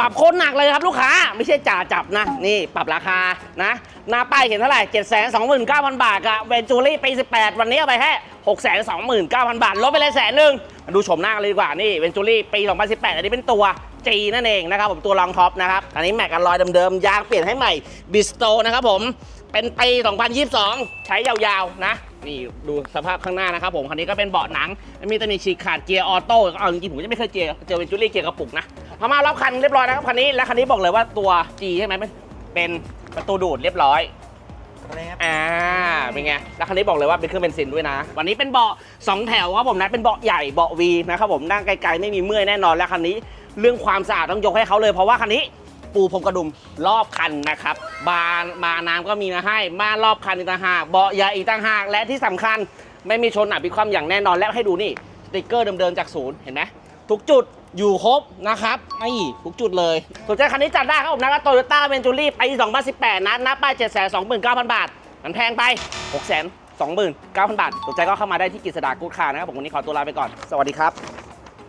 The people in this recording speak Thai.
ปรับโคตรหนักเลยครับลูกค้า ไม่ใช่จ่าจับนะ นี่ปรับราคานะ หน้าป้ายเห็นเท่าไหร่ 7 2 9 0 0 0 บาทอะเวนจูรี่ปี 18 วันนี้เอาไปแค่6 2 9 0 0 0 บาท ลดไปเลยแสนหนึ่งมาดูชมหน้ากันเลยดีกว่า นี่เวนจูรี่ปี 2018 อันนี้เป็นตัว G นั่นเองนะครับผมตัวรองท็อปนะครับ อันนี้แม็กกันลอยเดิมๆ ยางเปลี่ยนให้ใหม่บิสโตนะครับผม เป็นปี 2022 ใช้ยาวๆ นะนี่ดูสภาพข้างหน้านะครับผมคันนี้ก็เป็นเบาะหนัง มีตำหนิฉีกขาดเกียร์ออโต้เอาจริงๆผมยังไม่เคยเจอเจอเป็นจูลี่เกียร์กระปุกนะ พอมารอบคันเรียบร้อยนะครับคันนี้และคันนี้บอกเลยว่าตัว G ใช่ไหมเป็นเป็นประตูดูดเรียบร้อยครับอ่าเป็นไงแล้วคันนี้บอกเลยว่าเป็นเครื่องเบนซินด้วยนะ วันนี้เป็นเบาะ2แถวครับผมนะเป็นเบาะใหญ่เบาะ V นะครับผมนั่งไกลๆไม่มีเมื่อยแน่นอนแล้วคันนี้เรื่องความสะอาดต้องยกให้เขาเลยเพราะว่าคันนี้ปูพรมกระดุมรอบคันนะครับ บานบานน้ำก็มีมาให้ม่านรอบคันอีกต่างหากเบาะใหญ่อีกต่างหากและที่สำคัญไม่มีชนอับพิความอย่างแน่นอนและให้ดูนี่สติกเกอร์เดิมๆจากศูนย์เห็นไหม ทุกจุดอยู่ครบนะครับนี่ทุกจุดเลยสนใจคันนี้จัดได้ครับผมนะครับโตโยต้าเวนจูรี่ปี2018 นะหน้าป้าย729,000 บาท มันแพงไป 629,000 บาทสนใจก็เข้ามาได้ที่กฤษดากูดคาร์นะครับผมวันนี้ขอตัวลาไปก่อน สวัสดีครับ